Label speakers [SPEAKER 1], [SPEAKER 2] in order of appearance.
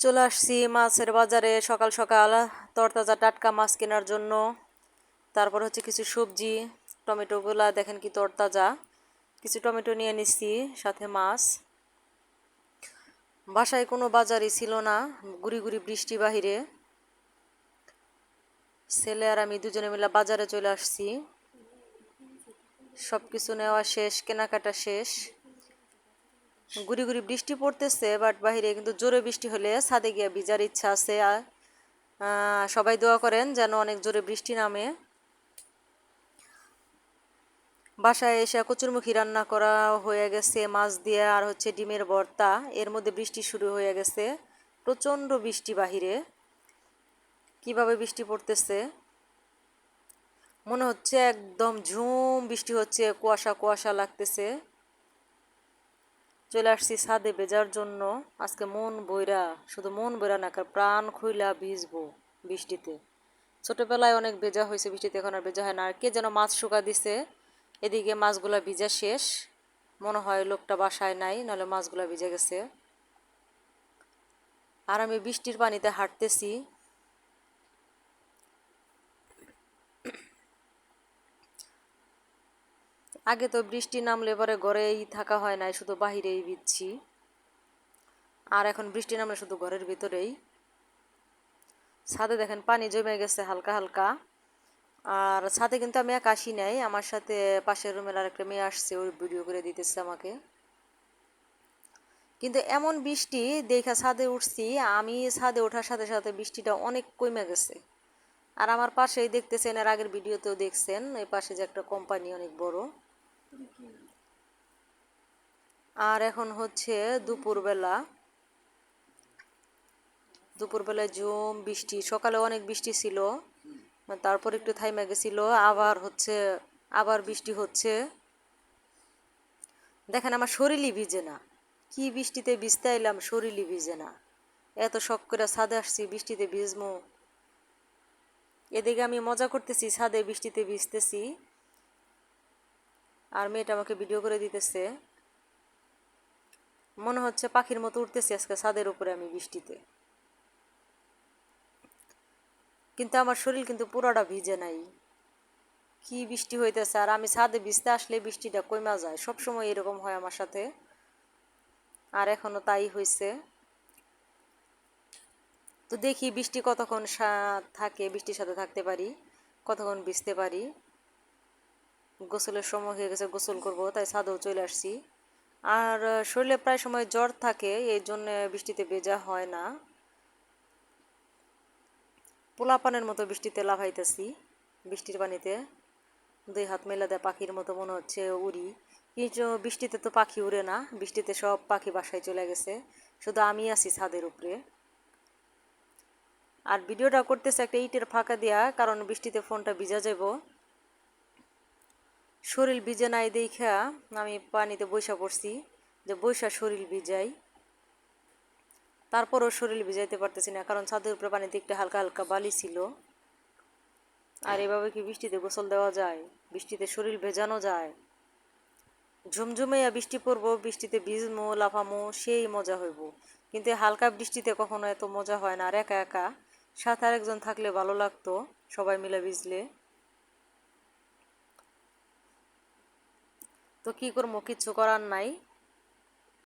[SPEAKER 1] চলে আসছি মাছের বাজারে সকাল সকাল তরতাজা টাটকা মাছ কেনার জন্য। তারপর হচ্ছে কিছু সবজি, টমেটোগুলা, দেখেন কি তরতাজা। কিছু টমেটো নিয়ে নিচ্ছি সাথে মাছ। বাসায় কোনো বাজারই ছিল না, গুড়ি গুড়ি বৃষ্টি বাহিরে। ছেলে আর আমি দুজনে মিলে বাজারে চলে আসছি। সব কিছু নেওয়া শেষ, কেনাকাটা শেষ। গুড়ি গুড়ি বৃষ্টি পড়তেছে বাট বাহিরে কিন্তু জোরে বৃষ্টি হলে ছাদে গিয়ে ভিজার ইচ্ছা আছে। আর সবাই দোয়া করেন যেন অনেক জোরে বৃষ্টি নামে। বাসায় এসে কচুরমুখী রান্না করা হয়ে গেছে, মাছ দিয়ে আর হচ্ছে ডিমের ভর্তা। এর মধ্যে বৃষ্টি শুরু হয়ে গেছে, প্রচণ্ড বৃষ্টি বাহিরে। কীভাবে বৃষ্টি পড়তেছে? মনে হচ্ছে একদম ঝুম বৃষ্টি হচ্ছে, কুয়াশা কুয়াশা লাগতেছে। চলে আসছি ছাদে ভেজার জন্য। আজকে মন বইরা, শুধু মন বইরা না প্রাণ খুইলা ভিজবো বৃষ্টিতে। ছোটোবেলায় অনেক ভেজা হয়েছে বৃষ্টিতে, এখন আর ভেজা হয় না। আর কে যেন মাছ শুকা দিছে, এদিকে মাছগুলা ভিজা শেষ। মনে হয় লোকটা বাসায় নাই, নাহলে মাছগুলা ভিজে গেছে। আর আমি বৃষ্টির পানিতে হাঁটতেছি আগে তো বৃষ্টি নামলে পরে ঘরেই থাকা হয় নাই, শুধু বাহিরেই ভিজছি আর এখন বৃষ্টি নামলে শুধু ঘরের ভিতরেই। ছাদে দেখেন পানি জমে গেছে হালকা হালকা। আর ছাদে কিন্তু আমি এক আসি নাই, আমার সাথে পাশের রুমের আরেকটা মেয়ে আসছে, ওই ভিডিও করে দিতেছে আমাকে। কিন্তু এমন বৃষ্টি দেখা ছাদে উঠছি, আমি ছাদে ওঠার সাথে সাথে বৃষ্টিটা অনেক কমে গেছে। আর আমার পাশেই দেখতেছেন, এর আগের ভিডিওতেও দেখছেন, এই পাশে যে একটা কোম্পানি অনেক বড়। আর এখন হচ্ছে দুপুরবেলা। দুপুরবেলায় জুম বৃষ্টি, সকালে অনেক বৃষ্টি ছিল। তারপর একটু থাইমা গেছিল, আবার হচ্ছে, আবার বৃষ্টি হচ্ছে। দেখেন আমার শরীরই ভিজে না। কি বৃষ্টিতে ভিজতে এলাম শরীরই ভিজে না। এত শখ করে ছাদে আসছি, বৃষ্টিতে ভিজমো। এদিকে আমি মজা করতেছি, ছাদে বৃষ্টিতে ভিজতেছি। আর মেয়েটা আমাকে ভিডিও করে দিতেছে। মনে হচ্ছে পাখির মতো উঠতেছি আজকে ছাদের উপরে আমি বৃষ্টিতে। কিন্তু আমার শরীর কিন্তু পুরোটা ভিজে নাই। কি বৃষ্টি হইতেছে আর আমি ছাদে ভিজতে আসলে বৃষ্টিটা কমা যায়। সব সময় এরকম হয় আমার সাথে। আর এখনও তাই হয়েছে তো দেখি বৃষ্টি কতক্ষণ থাকে, বৃষ্টির সাথে থাকতে পারি, কতক্ষণ ভিজতে পারি। গোসলের সময় হয়ে গেছে, গোসল করব, তাই ছাদেও চলে আসছি। আর শরীরে প্রায় সময় জ্বর থাকে, এই জন্য বৃষ্টিতে ভেজা হয় না। পোলাপানের মতো বৃষ্টিতে লাফাইতেছি, বৃষ্টির পানিতে। দুই হাত মেলা দেয় পাখির মতো মনে হচ্ছে উড়ি। কিন্তু বৃষ্টিতে তো পাখি উড়ে না, বৃষ্টিতে সব পাখি বাসায় চলে গেছে। শুধু আমি আছি ছাদের উপরে। আর ভিডিওটা করতেছে একটা ইটের ফাঁকা দেয়া, কারণ বৃষ্টিতে ফোনটা ভিজা যাব শরীর ভিজে নাই দেখা আমি পানিতে বৈশা পড়ছি, যে বৈশা শরীর ভিজাই। তারপরও শরীর ভিজাইতে পারতেছি না, কারণ ছাদের উপরে পানিতে একটু হালকা হালকা বালি ছিল। আর এভাবে কি বৃষ্টিতে গোসল দেওয়া যায়? বৃষ্টিতে শরীর ভেজানো যায়? ঝুমঝুমাইয়া বৃষ্টি পড়ব, বৃষ্টিতে ভিজমো, লাফামো, সেই মজা হইব। কিন্তু হালকা বৃষ্টিতে কখনো এত মজা হয় না, আর একা একা সাথে আরেকজন থাকলে ভালো লাগতো, সবাই মিলে ভিজলে। তো কি করব? কিছু করার নাই।